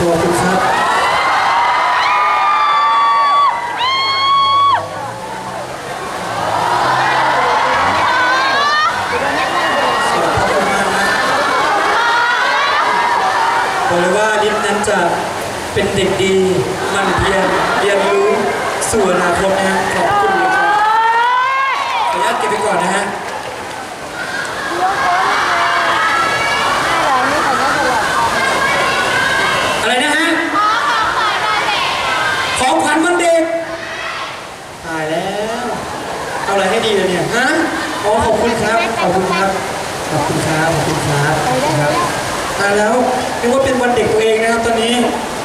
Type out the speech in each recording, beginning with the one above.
ขอบคุณครับ บอกเลยว่าลิฟนั้นจะเป็นเด็กดีหมันเพียรเรียนรู้สู่อนาคตนะฮะขอบคุณเลยครับขออนุญาตเก็บไปก่อนนะฮะอะไรนะฮะของขวัญวันเด็กตายแล้วเอาอะไรให้ดีเลยเนี่ยฮะอ๋อขอบคุณครับ ขอบคุณครับ ขอบคุณครับ ขอบคุณครับขอบคุณครับตายแล้วนึกว่าเป็นวันเด็กตัวเองนะครับ ตอนนี้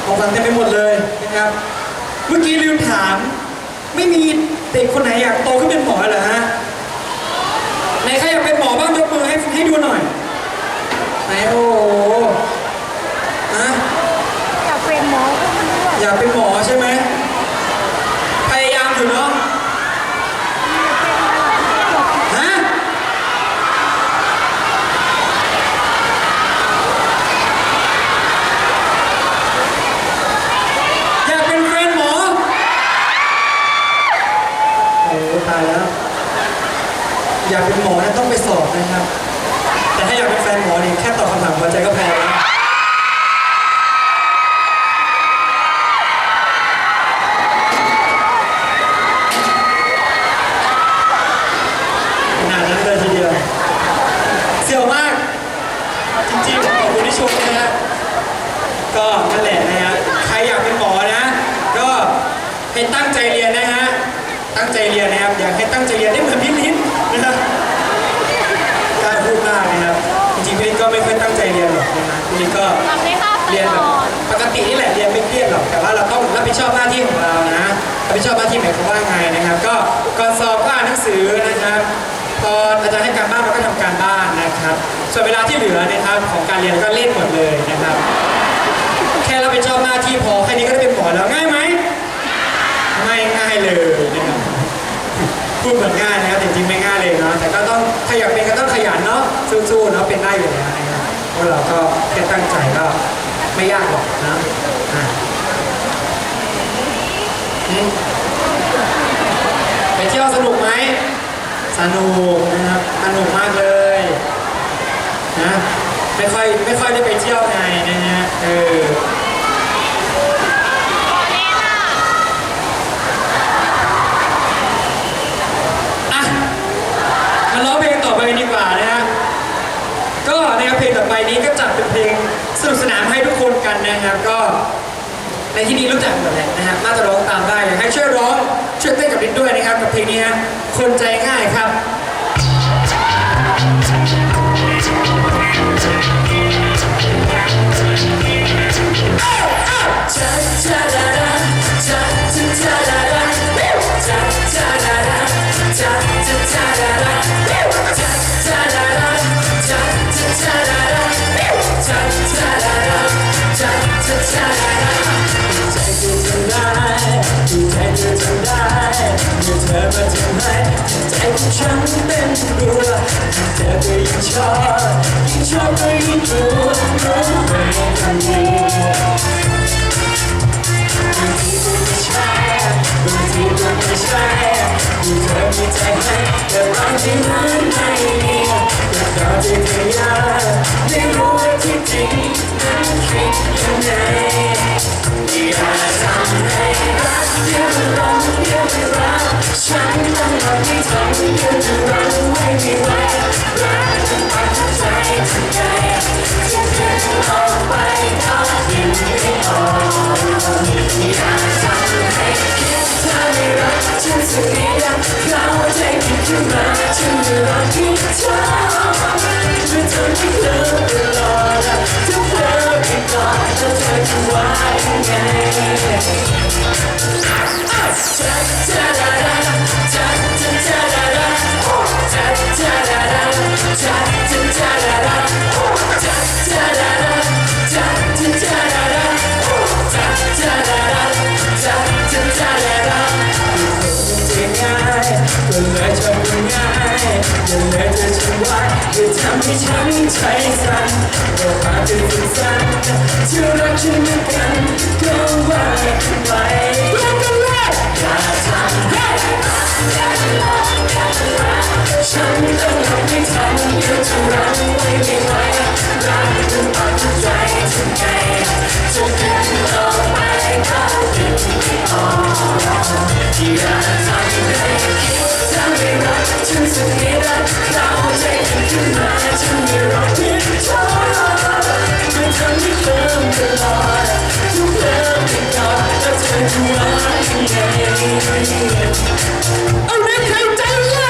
ของขวัญเต็มไปหมดเลยนะครับ เมื่อกี้ลืมถาม ไม่มีเด็กคนไหนอยากโตขึ้นเป็นหมอเหรอฮะไหนใครอยากเป็นหมอบ้างยกมือให้ให้ดูหน่อยไหนโอ้โหฮะอยากเป็นหมอก็ไม่รู้ว่าอยากเป็นหมอใช่ไหมพยายามอยู่เนาะฮะอยากเป็นแฟนหมอ โอ้ตายแล้ว อยากเป็นหมอนะต้องไปสอบนะครับ แต่ถ้าอยากเป็นแฟนหมอนี่แค่ตอบคำถามหัวใจก็แพอแล้วขนาดนั้นเลยทีเดียวเสี่ยวมาก จริงๆ ขอบคุณที่ชมนะฮะก็นั่นแหละนะฮะใครอยากเป็นหมอนะ ก็ให้ตั้งใจเรียนนะฮะ ตั้งใจเรียนนะครับ อยากให้ตั้งใจเรียนได้เหมือน นะรับผิดชอบหน้าที่หมายความว่าไงนะครับ ก็ก่อนสอบก็อ่านหนังสือนะครับพออาจารย์ให้การบ้านเราก็ทำการบ้านนะครับ ส่วนเวลาที่เหลือนะครับของการเรียนก็เล่นหมดเลยนะครับ แค่เรับผิดชอบหน้าที่พอแค่นี้ก็ได้เป็นหมอแล้วง่ายไหมไม่ง่ายเลยนะครับพูดเหมือนง่ายนะครับแต่จริงๆไม่ง่ายเลยเนาะแต่ก็ต้องขยันเป็นก็ต้องขยันเนาะสู้ๆเนาะเป็นได้อยู่แล้วนะครับเพราะเราก็แค่ตั้งใจก็ไม่ยากหรอกนะอะอืม เที่ยวสนุกไหมสนุกนะครับสนุกมากเลยนะไม่ค่อยไม่ค่อยได้ไปเที่ยวไงนะฮะเอออะมาร้องเพลงต่อไปกันดีกว่านะฮะก็นะครับเพลงต่อไปนี้ก็จัดเป็นเพลงสนุกสนานให้ทุกคนกันนะครับ ก็ในที่นี้รู้จักหมดแหละนะฮะน่าจะร้องตามได้ คนใจง่ายครับ ฉันเป็นรัวเธอก็ยิ่งชอบยิ่งชอบก็ยิ่งกลัว You're meant to survive. ำให้ฉันใจสั่นเราอาเป็นสั้นๆที่รักฉันเหมือนกันก็ว่ากันไปรักกันเลยอย่าทำให้ฉันต้องทำให้ทันเดี๋ยวจะรักไว้ไม่ไหวรักจนปักใจทำไงจะดึง แล้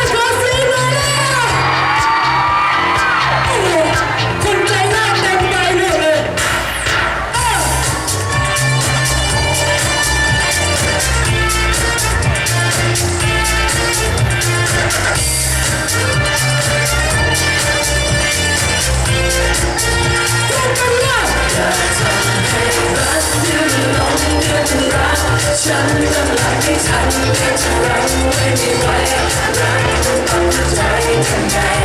Tonight.